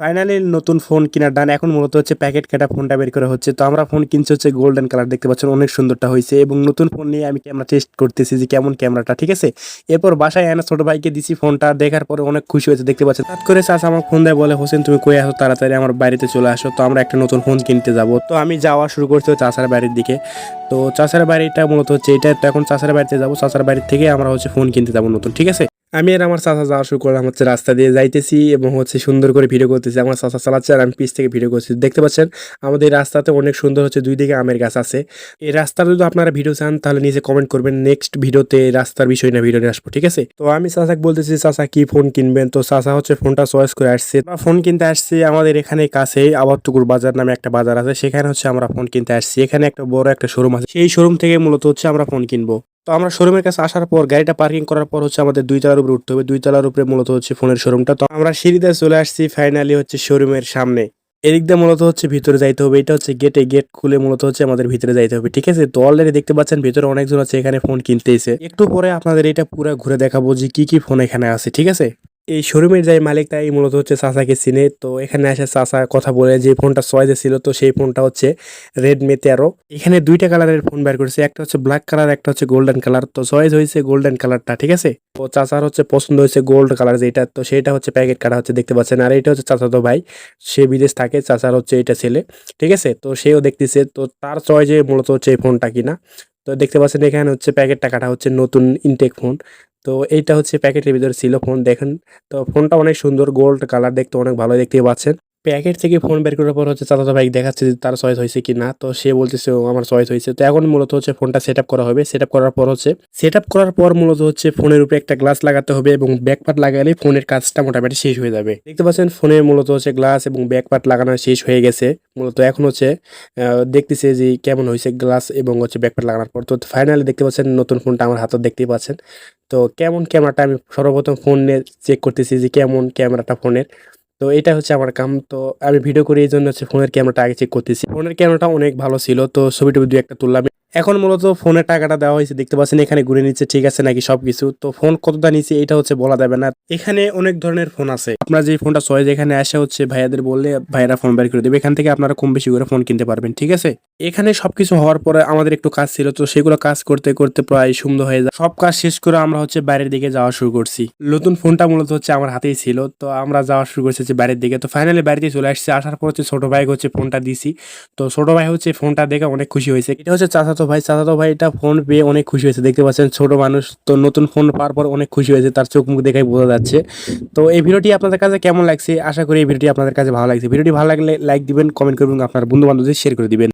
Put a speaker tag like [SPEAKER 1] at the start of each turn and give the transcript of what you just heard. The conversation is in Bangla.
[SPEAKER 1] ফাইনালি নতুন ফোন কেনার ডান এখন মূলত হচ্ছে প্যাকেট কাটা ফোনটা বের করা হচ্ছে। তো আমরা ফোন কিনছি হচ্ছে গোল্ডেন কালার দেখতে পাচ্ছেন, অনেক সুন্দরটা হয়েছে এবং নতুন ফোন নিয়ে আমি ক্যামেরা টেস্ট করতেছি যে কেমন ক্যামেরাটা ঠিক আছে? এরপর বাসায় এনে ছোট ভাইকে দিছি ফোনটা দেখার পরে অনেক খুশি হয়েছে, দেখতে পাচ্ছেন। হঠাৎ করে চাষ আমার ফোন দেয়, বলে, হোসেন, তুমি কই আসো তাড়াতাড়ি আমার বাড়িতে চলে আসো। তো আমরা একটা নতুন ফোন কিনতে যাব। তো আমি যাওয়া শুরু করছি চাষার বাড়ির দিকে। তো চাষার বাড়িটা মূলত হচ্ছে, এটা তো এখন চাষার বাড়িতে যাব চাষার বাড়ির থেকে আমরা হচ্ছে ফোন কিনতে যাব নতুন, ঠিক আছে? আমি আর আমার চাচা যাওয়া শুরু করলাম হচ্ছে রাস্তা দিয়ে যাইতেছি এবং হচ্ছে সুন্দর করে ভিডিও করতেছি। আমার চাচা চালাচ্ছে আর আমি পিছ থেকে ভিডিও করছি। দেখতে পাচ্ছেন, আমাদের রাস্তাতে অনেক সুন্দর হচ্ছে দুই দিকে আমের গাছ আছে। এই রাস্তার যদি আপনারা ভিডিও চান, তাহলে নিজে কমেন্ট করবেন। নেক্সট ভিডিওতে রাস্তার বিষয় না ভিডিও নিয়ে আসব, ঠিক আছে? তো আমি চাচাকে বলতেছি, চাচা, কি ফোন কিনবেন? তো চাচা হচ্ছে ফোনটা চয়েস করে আসছে। আমরা ফোন কিনতে আসছি আমাদের এখানে কাছে আবারটুকুর বাজার নামে একটা বাজার আছে। সেখানে হচ্ছে আমরা ফোন কিনতে আসছি। এখানে একটা বড় একটা শোরুম আছে। সেই শোরুম থেকে মূলত হচ্ছে আমরা ফোন কিনবো। তো আমরা শোরুমের কাছে আসার পর, গাড়িটা পার্কিং করার পর হচ্ছে আমাদের দুই তলার উপরে উঠতে হবে। দুই তলার উপরে মূলত হচ্ছে ফোনের শোরুমটা তো আমরা সিঁড়িতে চলে আসছি ফাইনালি হচ্ছে শোরুমের সামনে। এদিক দিয়ে মূলত হচ্ছে ভিতরে যাইতে হবে। এটা হচ্ছে গেটে গেট খুলে মূলত হচ্ছে আমাদের ভিতরে যাইতে হবে। ঠিক আছে? তো অলরেডি দেখতে পাচ্ছেন ভিতরে অনেকজন আছে, এখানে ফোন কিনতে এসে একটু পরে আপনাদের এটা পুরো ঘুরে দেখাবো যে কি কি ফোন এখানে আছে। ঠিক আছে? এই শোরুমের যাই মালিক, তাই মূলত হচ্ছে চাচাকে চিনে। তো এখানে এসে চাচা কথা বলে যে ফোনটা চয়েসে ছিল, তো সেই ফোনটা হচ্ছে রেডমি তেরো। এখানে দুইটা কালারের ফোন বের করেছে, একটা হচ্ছে ব্ল্যাক কালার একটা হচ্ছে গোল্ডেন কালার তো চয়েস হয়েছে গোল্ডেন কালারটা ঠিক আছে? তো চাচার হচ্ছে পছন্দ হয়েছে গোল্ড কালার যেটা, তো সেটা হচ্ছে প্যাকেট কাটা হচ্ছে, দেখতে পাচ্ছেন। আর এটা হচ্ছে চাচাতো ভাই, সে বিদেশ থাকে, চাচার হচ্ছে এটা ছেলে, ঠিক আছে? তো সেও দেখতেছে, তো তার চয়েসে মূলত হচ্ছে এই ফোনটা কিনা। তো দেখতে পাচ্ছেন, এখানে হচ্ছে প্যাকেটটা কাটা হচ্ছে নতুন ইনটেক ফোন তো এইটা হচ্ছে প্যাকেটের ভিতরে ছিল ফোন, দেখেন। তো ফোনটা অনেক সুন্দর, গোল্ড কালার, দেখতে অনেক ভালো দেখতে পাচ্ছেন। প্যাকেট থেকে ফোন বের করার পর হচ্ছে চাচাতো ভাই দেখাচ্ছে যে তার চয়েস হয়েছে কি না তো সে বলতেছে "ও, আমার চয়েস হয়েছে। তো এখন মূলত হচ্ছে ফোনটা সেট করা হবে। সেট করার পর হচ্ছে সেট করার পর মূলত হচ্ছে ফোনের উপরে একটা গ্লাস লাগাতে হবে এবং ব্যাক পার্ট লাগালে ফোনের কাজটা মোটামুটি শেষ হয়ে যাবে। দেখতে পাচ্ছেন ফোনে মূলত হচ্ছে গ্লাস এবং ব্যাক পার্ট লাগানো শেষ হয়ে গেছে। মূলত এখন হচ্ছে দেখতেছে যে কেমন হয়েছে গ্লাস এবং হচ্ছে ব্যাক পার্ট লাগানোর পর। তো ফাইনালি দেখতে পাচ্ছেন নতুন ফোনটা আমার হাতে দেখতেই পাচ্ছেন। তো কেমন ক্যামেরাটা আমি সর্বপ্রথম ফোন চেক করতেছি যে কেমন ক্যামেরাটা ফোনের তো এটা হচ্ছে আমার কাম। তো আমি ভিডিও করি, এই জন্য হচ্ছে ফোনের ক্যামেরাটা আগে চেক করতেছি। ফোনের ক্যামেরাটা অনেক ভালো ছিল, তো ছবি টবি দু একটা তুললাম। এখন মূলত ফোনের টাকাটা দেওয়া হয়েছে, দেখতে পাচ্ছেন এখানে ঘুরে নিচ্ছে, ঠিক আছে নাকি সবকিছু? তো ফোন কতটা নিচ্ছে এটা হচ্ছে বলা যাবে না। এখানে অনেক ধরনের ফোন আছে। আপনার যে ফোনটা চয়েস এখানে আসা হচ্ছে ভাইয়াদের বললে ভাইয়ারা ফোন বের করে দেবে। এখান থেকে আপনারা কম বেশি করে ফোন কিনতে পারবেন, ঠিক আছে? এখানে সবকিছু হওয়ার পরে আমাদের একটু কাজ ছিল, তো সেগুলো কাজ করতে করতে প্রায় সুন্দর হয়ে যায়। সব কাজ শেষ করে আমরা হচ্ছে বাইরের দিকে যাওয়া শুরু করছি। নতুন ফোনটা মূলত হচ্ছে আমার হাতেই ছিল, তো আমরা যাওয়া শুরু করছি বাইরের দিকে। তো ফাইনালি বাড়িতে চলে আসছি, আসার পর হচ্ছে ছোট ভাই হচ্ছে ফোনটা দিছি। তো ছোট ভাই হচ্ছে ফোনটা দেখে অনেক খুশি হয়েছে। এটা হচ্ছে চাচাতো ভাই চাচাতো ভাই এটা ফোন পেয়ে অনেক খুশি হয়েছে। দেখতে পাচ্ছেন ছোট মানুষ, তো নতুন ফোন পাওয়ার পর অনেক খুশি হয়েছে, তার চোখ মুখ দেখাই বোঝা যাচ্ছে। তো এই ভিডিওটি আপনাদের কাছে কেমন লাগছে? আশা করি এই ভিডিওটি আপনাদের কাছে ভালো লাগছে। ভিডিওটি ভালো লাগলে লাইক দিবেন কমেন্ট করবেন, আপনার বন্ধু বান্ধবদের শেয়ার করে দিবেন।